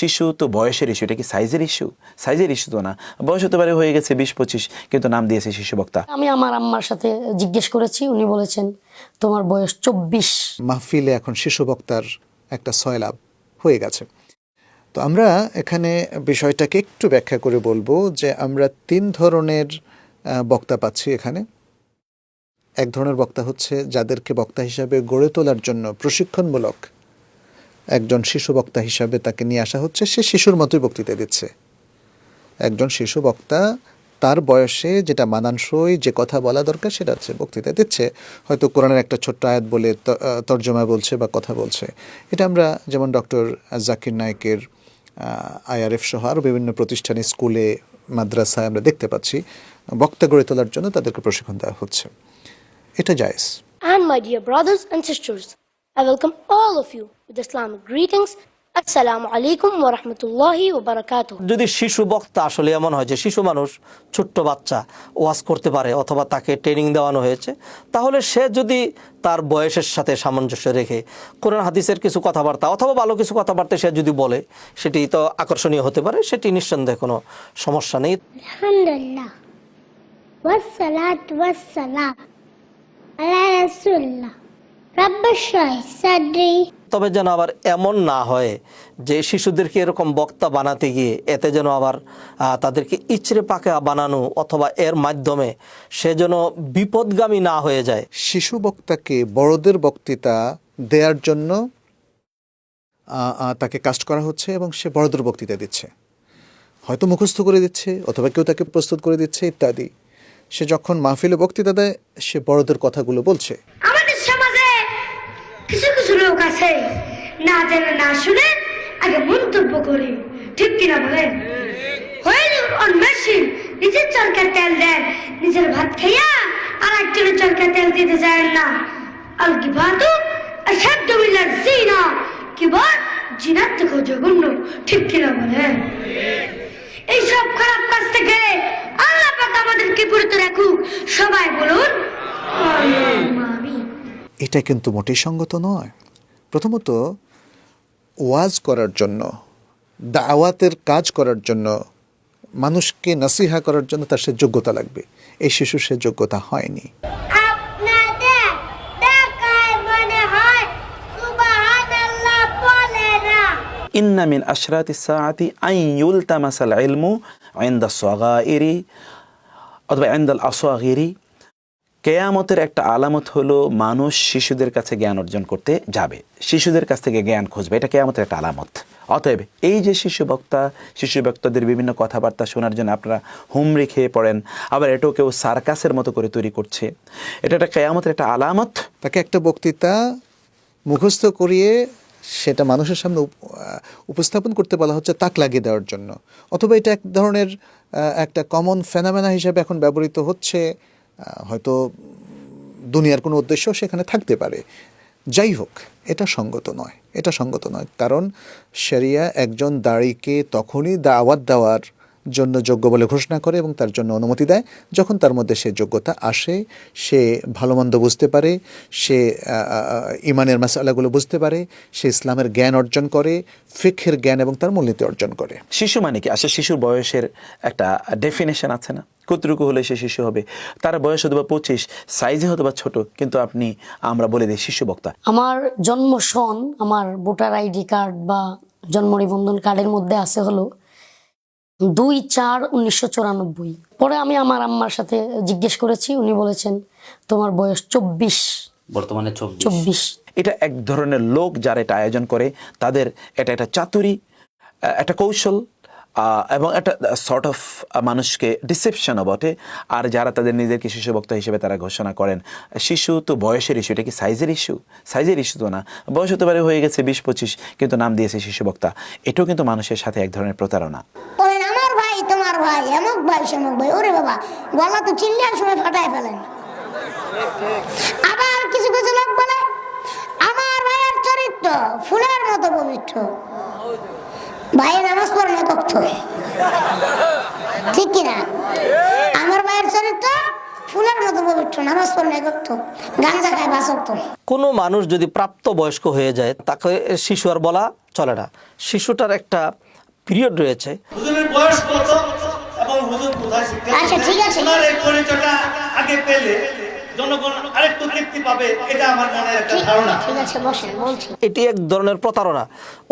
শিশু তো বয়সের ইস্যু এটা কি সাইজের ইস্যু সাইজের ইস্যু তো না। বয়স হতে পারে হয়ে গেছে বিশ পঁচিশ কিন্তু নাম দিয়েছে শিশু বক্তা। আমি আমার আম্মার সাথে জিজ্ঞেস করেছি উনি বলেছেন তোমার বয়স চব্বিশ। মাহফিলে এখন শিশু বক্তার একটা সয়লাভ হয়ে গেছে। তো আমরা এখানে বিষয়টাকে একটু ব্যাখ্যা করে বলব যে আমরা তিন ধরনের বক্তা পাচ্ছি এখানে। এক ধরনের বক্তা হচ্ছে যাদেরকে বক্তা হিসাবে গড়ে তোলার জন্য প্রশিক্ষণমূলক একজন শিশু বক্তা হিসাবে তাকে নিয়ে আসা হচ্ছে সে শিশুর মতোই বক্তৃতা দিচ্ছে। একজন শিশু বক্তা তার বয়সে যেটা মানানসই যে কথা বলা দরকার সেটা হচ্ছে বক্তৃতা দিচ্ছে। হয়তো কোরআনের একটা ছোট্ট আয়াত বলে তর্জমা বলছে বা কথা বলছে। এটা আমরা যেমন ডক্টর জাকির নায়কের আইআরএফ সহ আরও বিভিন্ন প্রতিষ্ঠানে স্কুলে মাদ্রাসায় আমরা দেখতে পাচ্ছি বক্তা গড়ে তোলার জন্য তাদেরকে প্রশিক্ষণ দেওয়া হচ্ছে। এটা জায়েজ। And my dear brothers and sisters, I welcome all of you with Islamic greetings. আসসালামু আলাইকুম ওয়া রাহমাতুল্লাহি ওয়া বারাকাতুহু যদি শিশু বক্তা আসলে এমন হয় যে শিশু মানুষ ছোট্ট বাচ্চা ওয়াজ করতে পারে অথবা তাকে ট্রেনিং দেওয়ানো হয়েছে তাহলে সে যদি তার বয়সের সাথে সামঞ্জস্য রেখে কোরআন হাদিসের কিছু কথাবার্তা অথবা ভালো কিছু কথাবার্তা সে যদি বলে সেটি তো আকর্ষণীয় হতে পারে সেটি নিঃসন্দেহে কোনো সমস্যা নেই। আলহামদুলিল্লাহ। ওয়াসসালাতু ওয়াসসালাম আলা রাসূলুল্লাহ। তবে যেন আবার এমন না হয় যে শিশুদেরকে এরকম বক্তা বানাতে গিয়ে এতে যেন আবার তাদেরকে ইচড়ে পাকা বানানো অথবা এর মাধ্যমে সে যেন বিপদগামী না হয়ে যায়। শিশু বক্তাকে বড়দের বক্তৃতা দেওয়ার জন্য তাকে কাস্ট করা হচ্ছে এবং সে বড়দের বক্তৃতা দিচ্ছে। হয়তো মুখস্থ করে দিচ্ছে অথবা কেউ তাকে প্রস্তুত করে দিচ্ছে ইত্যাদি। সে যখন মাহফিলে বক্তৃতা দেয় সে বড়দের কথাগুলো বলছে। কিছু লোক আছে না জেনে না শুনে আগে মন্তব্য করে। ঠিক কিনা বলেন? মেশিন, নিজের চরকার তেল দেন, নিজের ভাত খাইয়া আর একজনের চরকার তেল দিতে চায় না। আল কি বাতু আসাধ্য মিলার জিনা। কি বল? জিনার থেকে জঘন্য, ঠিক কিনা বলেন? এইসব খারাপ কাজ থেকে আল্লাহ পাক আমাদেরকে বিরত রাখুক। সবাই বলুন এটা কিন্তু মোটেই সঙ্গত নয়। প্রথমত ওয়াজ করার জন্য দাওয়াতের কাজ করার জন্য মানুষকে নাসিহা করার জন্য তার সে যোগ্যতা লাগবে। এই শিশু সে যোগ্যতা হয়নি। আপনাদের দেখায় মনে হয় সুবহানাল্লাহ বলে না। ইন্না মিন আশরাতি সাআতি আন ইউলতামাসাল ইলমু ইনদা সগাইরি অথবা ইনদাল আসগাইরি কেয়ামতের একটা আলামত হলো মানুষ শিশুদের কাছে জ্ঞান অর্জন করতে যাবে। শিশুদের কাছ থেকে জ্ঞান খুঁজবে। এটা কেয়ামতের একটা আলামত। অতএব এই যে শিশু বক্তা, শিশু বক্তাদের বিভিন্ন কথাবার্তা শোনার জন্য আপনারা হুমড়ি খেয়ে পড়েন, আবার এটাও কেউ সার্কাসের মতো করে তৈরি করছে, এটা একটা কেয়ামতের একটা আলামত। তাকে একটা বক্তৃতা মুখস্থ করিয়ে সেটা মানুষের সামনে উপস্থাপন করতে বলা হচ্ছে তাক লাগিয়ে দেওয়ার জন্য। অথবা এটা এক ধরনের একটা কমন ফেনামেনা হিসেবে এখন ব্যবহৃত হচ্ছে। হয়তো দুনিয়ার কোনো উদ্দেশ্য সেখানে থাকতে পারে। যাই হোক, এটা সঙ্গত নয়। এটা সঙ্গত নয়। কারণ শরিয়া একজন দাড়িকে তখনই দাওয়াত দেওয়ার জন্য যোগ্য বলে ঘোষণা করে এবং তার জন্য অনুমতি দেয়। যখন তার মধ্যে সে যোগ্যতা আসে সে ভালো মন্দ বুঝতে পারে সে ইমানের মশালাগুলো বুঝতে পারে সে ইসলামের জ্ঞান অর্জন করে ফিখের জ্ঞান এবং তার মূলনীতি অর্জন করে। শিশু মানে কি? আসলে শিশুর বয়সের একটা ডেফিনেশন আছে না? কতটুকু হলে সে শিশু হবে? তার বয়স হতে বা পঁচিশ সাইজে হতে বা ছোট কিন্তু আপনি আমরা বলে দিই শিশু বক্তা। আমার জন্ম সন আমার ভোটার আইডি কার্ড বা জন্ম নিবন্ধন কার্ডের মধ্যে আছে হলো দুই চার উনিশশো চুরানব্বই। পরে আমি আমার আম্মার সাথে জিজ্ঞেস করেছি উনি বলেছেন তোমার বয়স চব্বিশ। বর্তমানে চব্বিশ। এটা এক ধরনের লোক যারা এটা আয়োজন করে তাদের এটা একটা চাতুরি একটা কৌশল এবং একটা সর্ট অফ মানুষকে ডিসেপশনও বটে। আর যারা তাদের নিজেকে শিশু বক্তা হিসেবে তারা ঘোষণা করেন শিশু তো বয়সের ইস্যু এটা কি সাইজের ইস্যু সাইজের ইস্যু তো না। বয়স হতে পারে হয়ে গেছে বিশ পঁচিশ কিন্তু নাম দিয়েছে শিশু বক্তা। এটাও কিন্তু মানুষের সাথে এক ধরনের প্রতারণা। ভাই এমক ভাই সেমক ভাই। ওরে বাবা গলা তো চিল্লার সময় ফাটায় ফেলেন। আবার কিছু কিছু লোক বলে আমার ভাইয়ের চরিত্র ফুলের মতো পবিত্র। ভাই নামাজ পড়ে না কক্ষ। ঠিক কিনা? আমার ভাইয়ের চরিত্র ফুলের মতো পবিত্র নামাজ পড়ে না গাঞ্জা খায় বাসক্ত কোনো মানুষ যদি প্রাপ্ত বয়স্ক হয়ে যায় তাকে শিশু আর বলা চলে না। শিশুটার একটা পিরিয়ড রয়েছে। বয়স কত? হুজুর কোথায় শিক্ষা আচ্ছা, ঠিক আছে। ওনার এই পরিচয়টা আগে পেলে জনগণ তৃপ্তি পাবে এটা আমার মনে একটা ধারণা। ঠিক আছে বসেন বলছি। এটি এক ধরনের প্রতারণা।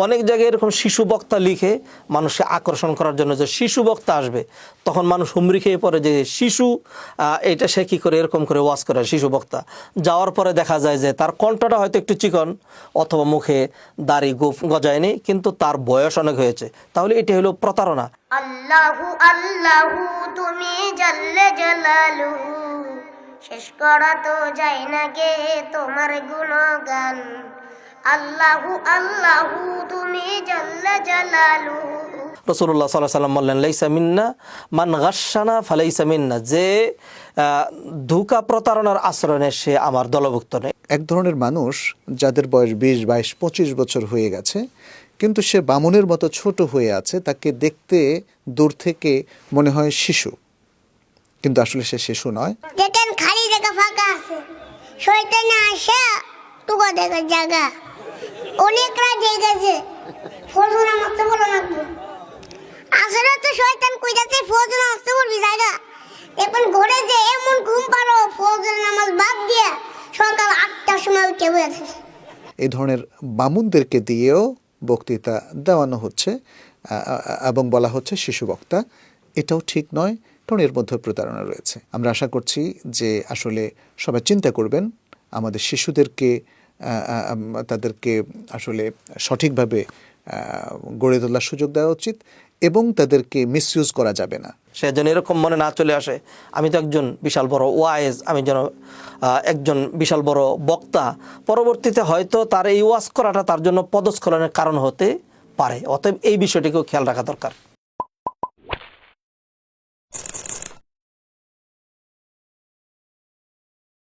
অনেক জায়গায় এরকম শিশু বক্তা লিখে মানুষকে আকর্ষণ করার জন্য যে শিশু বক্তা আসবে তখন মানুষ হুমড়ি খেয়ে পড়ে যে শিশু এটা সে কী করে এরকম করে ওয়াজ করে শিশু বক্তা। যাওয়ার পরে দেখা যায় যে তার কণ্ঠটা হয়তো একটু চিকন অথবা মুখে দাড়ি গোফ গজায়নি কিন্তু তার বয়স অনেক হয়েছে। তাহলে এটি হলো প্রতারণা। আল্লাহু আল্লাহু তুমি জাল্লে জালালু শেষ করা তো যায় না গে তোমার গুণগান। আল্লাহু আল্লাহু তুমি জাল্লে জালালু। রসুল্লাহ সাল্লাহ সাল্লাম বললেন লাইসা মিন্না মান গাসানা ফালাইসা মিন্না। যে ধোঁকা প্রতারণার আচরণে সে আমার দলভুক্ত নেই। এক ধরনের মানুষ যাদের বয়স বিশ বাইশ পঁচিশ বছর হয়ে গেছে কিন্তু সে বামুনের মতো ছোট হয়ে আছে তাকে দেখতে দূর থেকে মনে হয় শিশু। কিন্তু আসলে সে শিশু নয়। দেখেন খালি জায়গা ফাঁকা আছে। শয়তানে আসা টুকা দেখার জায়গা। ফজর নামাজতে বলো লাগবে আসলে তো শয়তান কই যাচ্ছে ফজর নামাজতে বলবি জায়গা। এখন ঘরে যে এমন ঘুম পারো ফজর নামাজ বাদ দিয়ে সকাল আটটার সময় উঠে বসে এই ধরনের বামুনদেরকে দিয়েও বক্তৃতা দেওয়ানো হচ্ছে এবং বলা হচ্ছে শিশু বক্তা। এটাও ঠিক নয় কারণ এর মধ্যে প্রতারণা রয়েছে। আমরা আশা করছি যে আসলে সবাই চিন্তা করবেন, আমাদের শিশুদেরকে তাদেরকে আসলে সঠিকভাবে গড়ে তোলার সুযোগ দেওয়া উচিত এবং তাদেরকে মিসইউজ করা যাবে না। সে যেন এরকম মনে না চলে আসে, আমি তো একজন বিশাল বড় ওয়াইজ আমি যেন একজন বিশাল বড় বক্তা, পরবর্তীতে হয়তো তার এই ওয়াজ করাটা তার জন্য পদস্খলনের কারণ হতে পারে। অতএব এই বিষয়টিকেও খেয়াল রাখা দরকার।